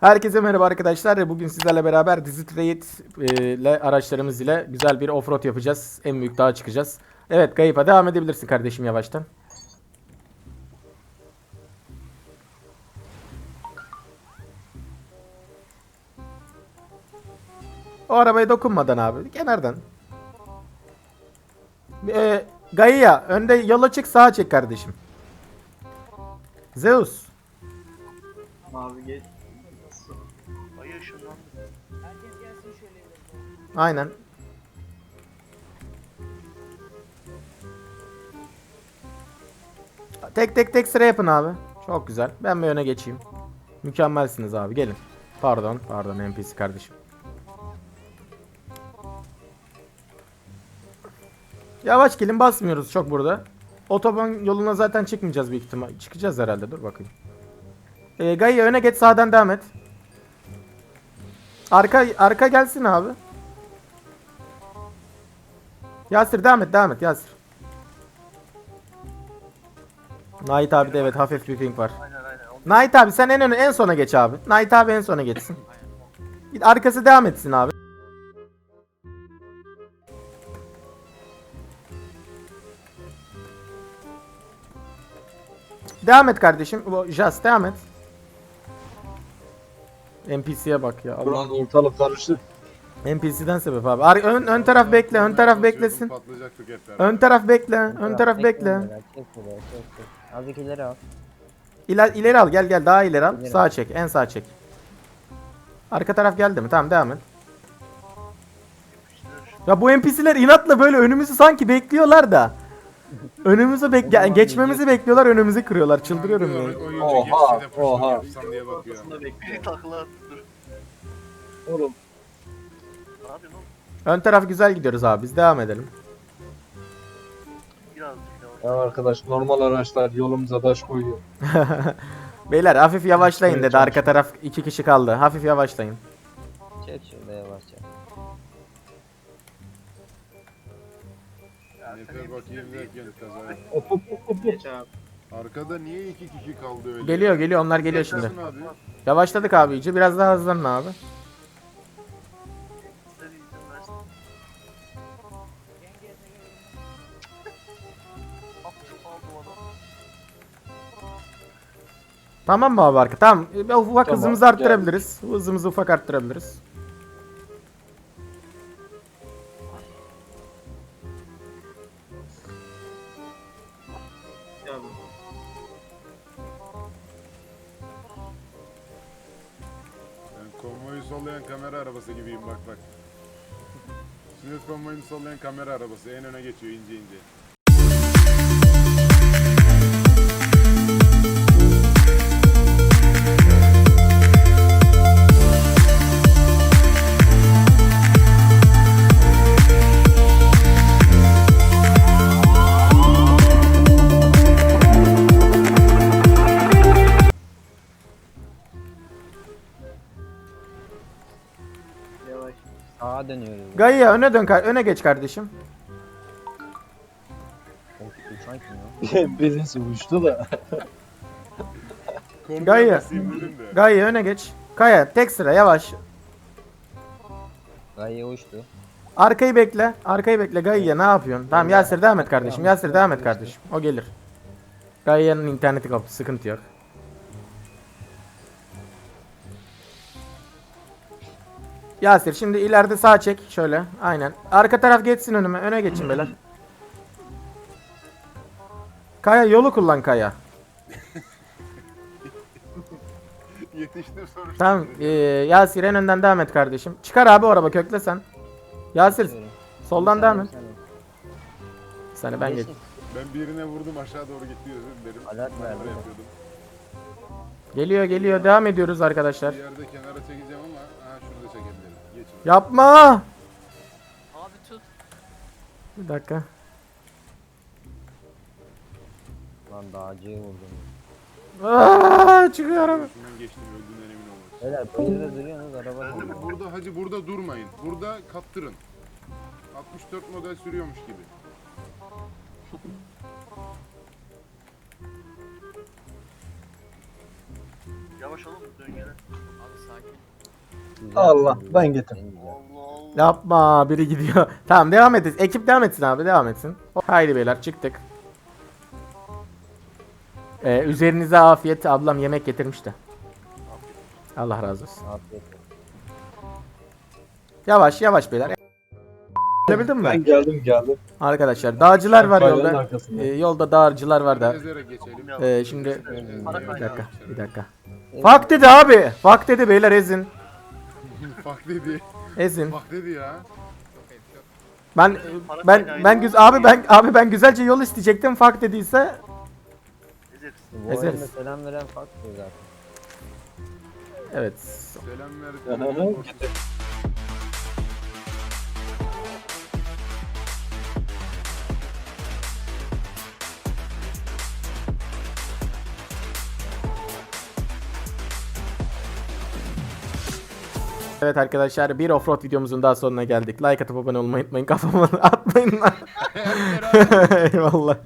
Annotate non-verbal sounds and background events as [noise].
Herkese merhaba arkadaşlar. Bugün sizlerle beraber Dizi Trade e, ile araçlarımız ile güzel bir offroad yapacağız. En büyük dağa çıkacağız. Evet Gayip'a devam edebilirsin kardeşim yavaştan. O arabaya dokunmadan abi. Kenardan. E, Gaia önde yola çık sağa çek kardeşim. Zeus. Mavi geç. Aynen. Tek tek tek sıra yapın abi. Çok güzel. Ben bir öne geçeyim. Mükemmelsiniz abi. Gelin. Pardon. Pardon NPC kardeşim. Yavaş gelin basmıyoruz çok burada. Otoban yoluna zaten çıkmayacağız büyük ihtimal. Çıkacağız herhalde. Dur bakayım. Ee, Gaia öne geç sağdan devam et. Arka arka gelsin abi. Yasir devam et devam et Yasir. Knight abi de evet hafif bir ping var. Aynen Knight abi sen en öne en sona geç abi. Knight abi en sona geçsin. [laughs] Bir Arkası devam etsin abi. Devam et kardeşim. Jas devam et. NPC'ye bak ya. Allah. Ulan ortalık karıştı. NPC'den sebep abi. Ar- ön, ön taraf bekle. Ön taraf beklesin. Patlayacaktık hep beraber. Ön taraf bekle. Ön taraf bekle. Çek buraya çek çek. Azıcık ileri al. İler, ileri al gel gel daha ileri al. İleri Sağa çek en sağa çek. Arka taraf geldi mi? Tamam devam et. Ya bu NPC'ler inatla böyle önümüzü sanki bekliyorlar da. Önümüzü bek geçmemizi bekliyorlar önümüzü kırıyorlar. Çıldırıyorum ya. Oyuncu Oha, de oha. yapsam diye bakıyor. Aslında bir bekliyor. takla attı. Oğlum Ne yapıyorsun oğlum? Ön taraf güzel gidiyoruz abi biz devam edelim. Birazcık yavaş. ya arkadaş normal araçlar yolumuza taş koyuyor. [laughs] Beyler hafif yavaşlayın Evet, dedi. Arka taraf iki kişi kaldı. Hafif yavaşlayın. Çek şurada yavaşça. Nefer bakayım derken kazaya. Hop hop hop hop. Geç abi. Arkada niye iki kişi kaldı öyle? Geliyor geliyor onlar geliyor şimdi. Abi. Yavaşladık abi iyice. Biraz daha hızlanın abi. Tamam mı abi arka? Tamam. Ufak Tamam, hızımızı arttırabiliriz. Hızımızı ufak arttırabiliriz. Abi. Ben konvoyu sollayan kamera arabası gibiyim bak bak. Sünnet konvoyunu sollayan kamera arabası en öne geçiyor ince ince. Sağa dönüyoruz. Gaia öne dön kar- öne geç kardeşim. Uçan kim ya? [laughs] Uçtu da. Konvoya Gaye. basayım dedim de. Gaia öne geç. Kaya tek sıra yavaş. Gaye uçtu. Arkayı bekle. Arkayı bekle. Gaia ne yapıyorsun? Tamam Yasir devam et kardeşim. Yasir devam et kardeşim. O gelir. Gaia'nın interneti koptu. Sıkıntı yok. Yasir şimdi ileride sağ çek. Şöyle. Aynen. Arka taraf geçsin önüme. Öne geçin beyler. Kaya yolu kullan Kaya. [laughs] Yetiştim sonuçta. Tamam. Ee, Yasir en önden devam et kardeşim. Çıkar abi o araba kökle sen. Yasir soldan devam et. Seni ben geç. Ben birine vurdum aşağı doğru gitti özür dilerim. Alert verdi. yapıyordum. Geliyor geliyor devam ediyoruz arkadaşlar. Bir yerde kenara çekeceğim ama Yapma. Abi tut. Bir dakika. Lan dağcıyı vurdum. Aa, çıkıyor araba. Şundan geçtim öldüğünden emin olmak. Beyler böyle duruyorsunuz araba de dönüyor. Burada hacı burada durmayın. Burada kaptırın. 64 model sürüyormuş gibi. Ya Yavaş oğlum dön gene. Abi sakin. Allah, ben getir. En güzel. Allah Allah. Yapma biri gidiyor. [laughs] Tamam devam edin. Ekip devam etsin abi devam etsin. Haydi beyler çıktık. Ee, üzerinize afiyet ablam yemek getirmiş de. Allah razı olsun. Afiyet. Yavaş yavaş beyler. Görebildin mi? Ben geldim geldim. Arkadaşlar dağcılar var yolda. arkasında. Ee, yolda dağcılar var da. Geçelim. Ee, şimdi bir dakika bir dakika. Fak dedi abi. Fak dedi beyler ezin. Bak dedi. Ezin. Bak dedi ya. Ben ben ben güz abi ben abi ben güzelce yol isteyecektim. Fak dediyse. Bu Ezeriz. oyunda selam veren farklı zaten. evet. Selam Aha, Evet arkadaşlar bir offroad videomuzun daha sonuna geldik. Like atıp abone olmayı unutmayın. Kafamı [laughs] atmayın lan. [laughs] Eyvallah.